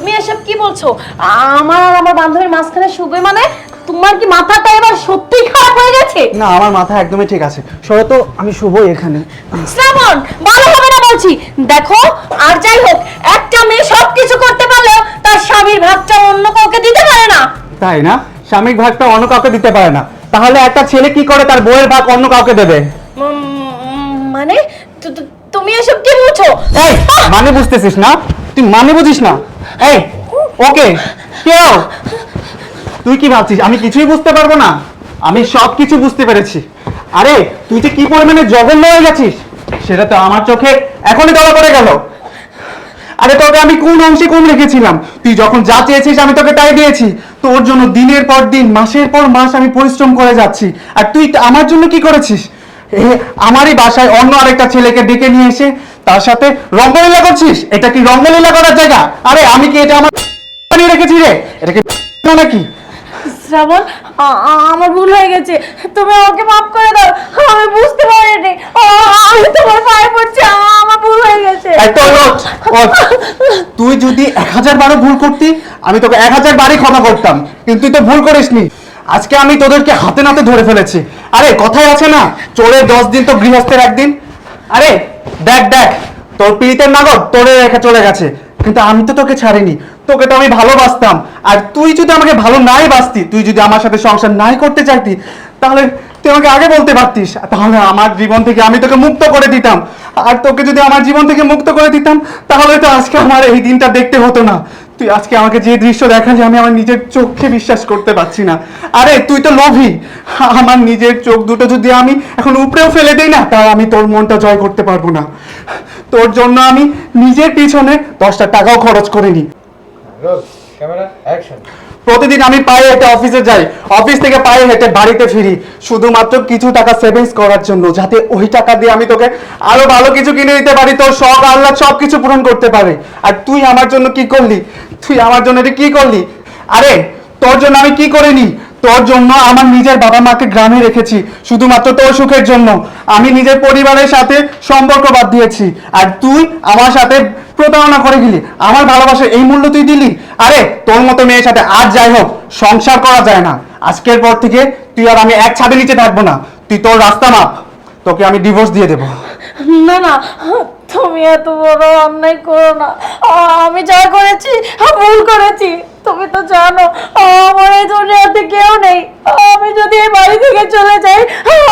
তুমি এসব কি বলছো? আমার আর আমার বান্ধবীর মাঝখানে শুবে মানে? তোমার কি মাথাটা এবার সত্যিই খারাপ হয়ে গেছে? না আমার মাথা একদমই ঠিক আছে। সরে তো আমি শুভ এখানে। শ্রাবণ ভালো হবে না বলছি। দেখো আর যাই হোক একটা মেয়ে সবকিছু করতে পারলেও তার স্বামীর ভাগটা অন্য কাউকে দিতে পারে না। তাই না? স্বামীর ভাগটা অন্য কাউকে দিতে পারে না। তাহলে একটা ছেলে কি করে তার বউয়ের ভাগ অন্য কাউকে দেবে? মানে তুমি এসব কি বলছো? এই মানে বুঝতেছিস না? তুই মানে বুঝিস না? এই, ওকে, কেউ। তুই কি ভাবছিস? আমি কিছুই বুঝতে পারব না। আমি সব কিছু বুঝতে পেরেছি। আরে, তুই যে কি পরিমাণে জঘন্য হয়ে গেছিস, সেটা তো আমার চোখে এখনই ধরা পড়ে গেল। আরে, তোকে আমি কোন অংশে কম রেখেছিলাম? তুই যখন যা চেয়েছিস, আমি তোকে তাই দিয়েছি। তোর জন্য দিনের পর দিন, মাসের পর মাস আমি পরিশ্রম করে যাচ্ছি। আর তুই আমার জন্য কি করেছিস? আমারই বাসায় অন্য আরেকটা ছেলেকে ডেকে নিয়ে এসে তার সাথে রঙ্গলীলা করছিস? এটা কি রঙ্গলীলা করার জায়গা? আরে আমি কি এটা আমার বানিয়ে রেখেছি রে? এটা কি নাকি? শ্রাবণ আমার ভুল হয়ে গেছে। তুমি আমাকে মাফ করে দাও। আমি বুঝতে পারিনি। আমি তোমার পায়ে পড়ছি। আমার ভুল হয়ে গেছে। তুই যদি এক হাজার বারো ভুল করতি আমি তোকে এক হাজার বারই ক্ষমা করতাম। কিন্তু তুই তো ভুল করিসনি। আজকে আমি তোদেরকে হাতে নাতে ধরে ফেলেছি। আরে কথাই আছে না চোরের দশ দিন তো গৃহস্থের একদিন। আরে দেখ দেখ, তোর পীড়িতের নাগর তোরে রেখে চলে গেছে, কিন্তু আমি তো তোকে ছাড়িনি, তোকে তো আমি ভালোবাসতাম। আর তুই যদি আমাকে ভালো নাই বাসতি, তুই যদি আমার সাথে সংসার নাই করতে চাইতি, তাহলে তুই আমাকে আগে বলতে পারতিস, তাহলে আমার জীবন থেকে আমি তোকে মুক্ত করে দিতাম। আর তোকে যদি আমার জীবন থেকে মুক্ত করে দিতাম, তাহলে তো আজকে আমার এই দিনটা দেখতে হতো না। তুই আজকে আমাকে যে দৃশ্য দেখালি, আমি আমার নিজের চোখে বিশ্বাস করতে পারছি না। আরে, তুই তো লোভী। আমার নিজের চোখ দুটো যদি আমি এখন উপরেও ফেলে দিই না, তাও আমি তোর মনটা জয় করতে পারব না। তোর জন্য আমি নিজের পিছনে দশটা টাকাও খরচ করিনি। ক্যামেরা অ্যাকশন প্রতিদিন আমি পায়ে হেঁটে অফিসে যাই। অফিস থেকে পায়ে হেঁটে বাড়িতে ফিরি। শুধুমাত্র কিছু টাকা সেভিংস করার জন্য, যাতে ওই টাকা দিয়ে আমি তোকে আরও ভালো কিছু কিনে দিতে পারি। তোর সব আল্লাহ সব কিছু পূরণ করতে পারে। আর তুই আমার জন্য কি করলি? তুই আমার জন্য এটা কি করলি? আরে, তোর জন্য আমি কি করিনি? তোর জন্য আমার নিজের বাবা মাকে গ্রামে রেখেছি, শুধুমাত্র তোর সুখের জন্য। আমি নিজের পরিবারের সাথে সম্পর্ক বাদ দিয়েছি, আর তুই আমার সাথে প্রতারণা করে গেলি। আমার ভালোবাসার এই মূল্য তুই দিলি। আরে, তোর মতো মেয়ের সাথে আর যাই হোক, সংসার করা যায় না। আজকের পর থেকে তুই আর আমি এক ছাদের নিচে থাকব না। তুই তোর রাস্তা মাপ। তোকে আমি ডিভোর্স দিয়ে দেবো। না না, তুমি এত বড় অন্যায় করো না। আমি যা করেছি, ভুল করেছি। তুমি তো জানো এই দুনিয়াতে কেউ নেই। আমি যদি এই বাড়ি থেকে চলে যাই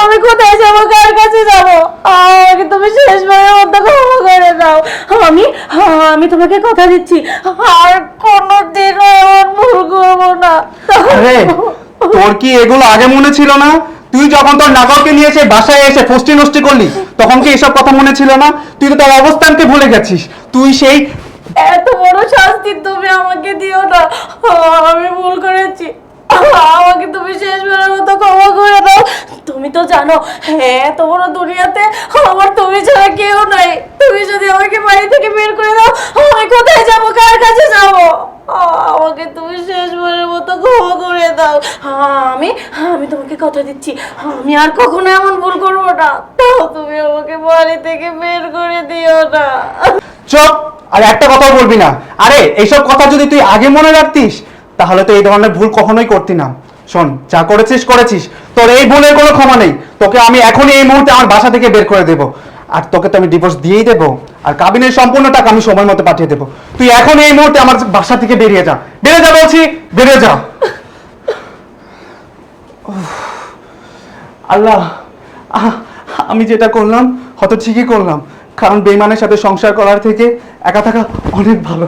আমি কোথায় যাব? কার কাছে যাব? আমাকে তুমি শেষবারের মতো ক্ষমা করে দাও। আমি আমি তোমাকে কথা দিচ্ছি। আর কোনোদিনও এমন ভুল করব না। আরে তোর কি এগুলো আগে মনে ছিল না? তুই যখন তোর নাগরকে নিয়ে এসে বাসায় এসে ফষ্টি নষ্টি করলি তখন কি এসব কথা মনে ছিল না? তুই তো তোর অবস্থানকে ভুলে গেছিস। তুই সেই এত বড় শাস্তি তুমি আমাকে দিও না। আমি ভুল করেছি। আমাকে তুমি শেষবারের মতো ক্ষমা করে দাও। তুমি তো জানো হ্যাঁ তোমার দুনিয়াতে আমার তুমি ছাড়া কেউ নাই। তুমি যদি আমাকে বাড়ি থেকে বের করে দাও, আমি কোথায় যাব? কার কাছে যাব? আমাকে তুমি শেষ শেষবারের মতো ক্ষমা করে দাও। আমি আমি তোমাকে কথা দিচ্ছি। আমি আর কখনো এমন ভুল করব না। তাও তুমি আমাকে বাড়ি থেকে বের করে দিও না। চুপ! আর একটা কথাও বলবি না। আরে, এইসব কথা যদি তুই আগে মনে রাখতিস, তাহলে তো এই ধরনের ভুল কখনোই করতি না। শোন, যা করেছিস করেছিস। তোর এই ভুলের কোনো ক্ষমা নেই। তোকে আমি এখনই এই মুহূর্তে আমার বাসা থেকে বের করে দেবো। আর তোকে তো আমি ডিভোর্স দিয়েই দেবো। আর কাবিনের সম্পূর্ণ টাকা আমি সময় মতো পাঠিয়ে দেবো। তুই এখন এই মুহূর্তে আমার বাসা থেকে বেরিয়ে যা। বেরিয়ে যা বলছি, বেরিয়ে যা। আল্লাহ আমি যেটা করলাম, হয়তো ঠিকই করলাম। কারণ বেইমানের সাথে সংসার করার থেকে একা থাকা অনেক ভালো।